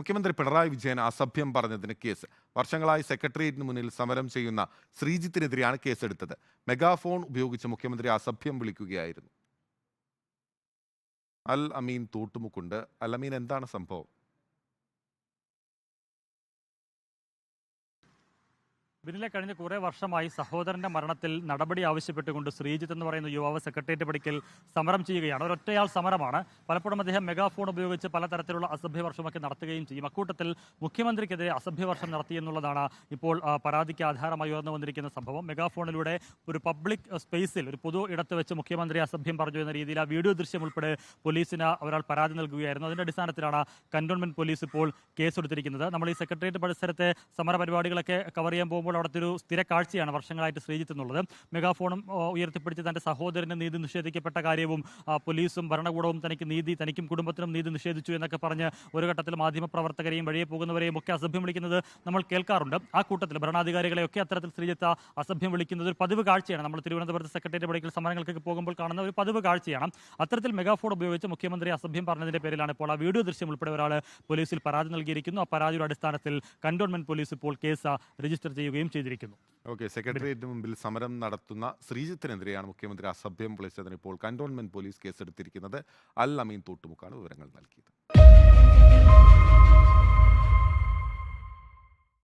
മുഖ്യമന്ത്രി പിണറായി വിജയൻ അസഭ്യം പറഞ്ഞതിന് കേസ്. വർഷങ്ങളായി സെക്രട്ടേറിയറ്റിന് മുന്നിൽ സമരം ചെയ്യുന്ന ശ്രീജിത്തിനെതിരെയാണ് കേസെടുത്തത്. മെഗാഫോൺ ഉപയോഗിച്ച് മുഖ്യമന്ത്രി അസഭ്യം വിളിക്കുകയായിരുന്നു. അൽ അമീൻ തൂട്ടുമുക്കുണ്ട് അൽ അമീൻ എന്താണ് സംഭവം? ബിനിലെ കഴിഞ്ഞ കുറേ വർഷമായി സഹോദരന്റെ മരണത്തിൽ നടപടി ആവശ്യപ്പെട്ടുകൊണ്ട് ശ്രീജിത്ത് എന്ന് പറയുന്ന യുവാവ് സെക്രട്ടേറിയറ്റ് പടിക്കൽ സമരം ചെയ്യുകയാണ്. ഒരൊറ്റയാൾ സമരമാണ്. പലപ്പോഴും അദ്ദേഹം മെഗാഫോൺ ഉപയോഗിച്ച് പലതരത്തിലുള്ള അസഭ്യവർഷമൊക്കെ നടത്തുകയും ചെയ്യും. അക്കൂട്ടത്തിൽ മുഖ്യമന്ത്രിക്കെതിരെ അസഭ്യവർഷം നടത്തി എന്നുള്ളതാണ് ഇപ്പോൾ പരാതിക്ക് ആധാരമായി ഉയർന്നു വന്നിരിക്കുന്ന സംഭവം. മെഗാഫോണിലൂടെ ഒരു പബ്ലിക് സ്പേസിൽ ഒരു പൊതു ഇടത്ത് വെച്ച് മുഖ്യമന്ത്രി അസഭ്യം പറഞ്ഞു എന്ന രീതിയിൽ ആ വീഡിയോ ദൃശ്യം ഉൾപ്പെടെ പോലീസിന് ഒരാൾ പരാതി നൽകുകയായിരുന്നു. അതിന്റെ അടിസ്ഥാനത്തിലാണ് കന്റോൺമെന്റ് പോലീസ് ഇപ്പോൾ കേസെടുത്തിരിക്കുന്നത്. നമ്മൾ ഈ സെക്രട്ടേറിയറ്റ് പരിസരത്തെ സമര പരിപാടികളൊക്കെ കവർ ചെയ്യാൻ പോകുമ്പോൾ അവിടുത്തെ ഒരു സ്ഥിര കാഴ്ചയാണ് വർഷങ്ങളായിട്ട് ശ്രീജിത്ത് എന്നുള്ളത് മെഗാഫോണും ഉയർത്തിപ്പിടിച്ച് തന്റെ സഹോദരന് നീതി നിഷേധിക്കപ്പെട്ട കാര്യവും പോലീസും ഭരണകൂടവും തനിക്ക് നീതി തനിക്കും കുടുംബത്തിനും നീതി നിഷേധിച്ചു എന്നൊക്കെ പറഞ്ഞ് ഒരു ഘട്ടത്തിൽ മാധ്യമപ്രവർത്തകരെയും വഴിയെ പോകുന്നവരെയും ഒക്കെ അസഭ്യം വിളിക്കുന്നത് നമ്മൾ കേൾക്കാറുണ്ട്. ആ കൂട്ടത്തിൽ ഭരണാധികാരികളെയൊക്കെ അത്തരത്തിൽ ശ്രീജിത്ത് അസഭ്യം വിളിക്കുന്നത് ഒരു പതിവ് കാഴ്ചയാണ്. നമ്മൾ തിരുവനന്തപുരത്ത് സെക്രട്ടേറിയറ്റ് പടിക്കൽ സമരങ്ങൾക്കൊക്കെ പോകുമ്പോൾ കാണുന്ന ഒരു പതിവ് കാഴ്ചയാണ്. അത്തരത്തിൽ മെഗാഫോൺ ഉപയോഗിച്ച് മുഖ്യമന്ത്രി അസഭ്യം പറഞ്ഞതിന്റെ പേരിലാണ് ഇപ്പോൾ ആ വീഡിയോ ദൃശ്യം ഉൾപ്പെടെ ഒരാൾ പോലീസിൽ പരാതി നൽകിയിരിക്കുന്നു. ആ പരാതിയുടെ അടിസ്ഥാനത്തിൽ കന്റോൺമെന്റ് പോലീസ് ഇപ്പോൾ കേസ് രജിസ്റ്റർ ചെയ്യുകയും ചെയ്തിരിക്കുന്നു. ഓക്കെ സെക്രട്ടേറിയറ്റിന് മുമ്പിൽ സമരം നടത്തുന്ന ശ്രീജിത്തിനെതിരെയാണ് മുഖ്യമന്ത്രി അസഭ്യം വിളിച്ചതിന് ഇപ്പോൾ കന്റോൺമെന്റ് പോലീസ് കേസെടുത്തിരിക്കുന്നത് അൽ അമീൻ തൂട്ടുമുക്കാണ് വിവരങ്ങൾ നൽകിയത്.